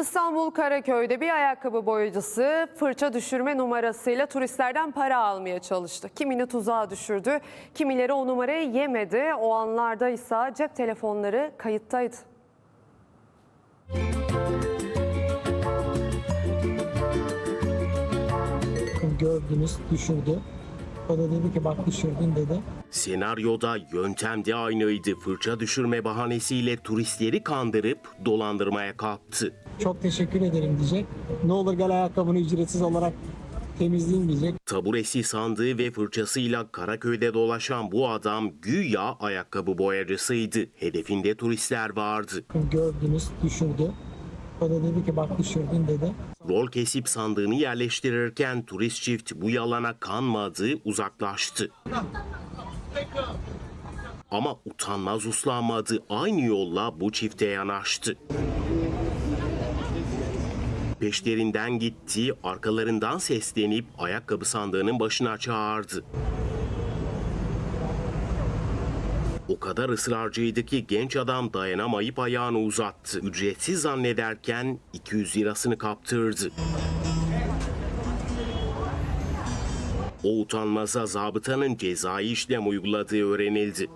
İstanbul Karaköy'de bir ayakkabı boyacısı fırça düşürme numarasıyla turistlerden para almaya çalıştı. Kimini tuzağa düşürdü, kimileri o numarayı yemedi. O anlarda ise cep telefonları kayıttaydı. gördünüz düşürdü. O da dedi ki bak düşürdün dedi. Senaryoda yöntem de aynıydı. Fırça düşürme bahanesiyle turistleri kandırıp dolandırmaya kalktı. Çok teşekkür ederim diyecek. Ne olur gel ayakkabını ücretsiz olarak temizleyin diyecek. Taburesi sandığı ve fırçasıyla Karaköy'de dolaşan bu adam güya ayakkabı boyacısıydı. Hedefinde turistler vardı. Gördünüz düşürdü. O da dedi ki bak düşürdün dedi. Rol kesip sandığını yerleştirirken turist çift bu yalana kanmadı, uzaklaştı. Ama utanmaz uslanmadı. Aynı yolla bu çifte yanaştı. Peşlerinden gitti, arkalarından seslenip ayakkabı sandığının başına çağırdı. O kadar ısrarcıydı ki genç adam dayanamayıp ayağını uzattı. Ücretsiz zannederken 200 lirasını kaptırdı. O utanmaza zabıtanın cezai işlem uyguladığı öğrenildi.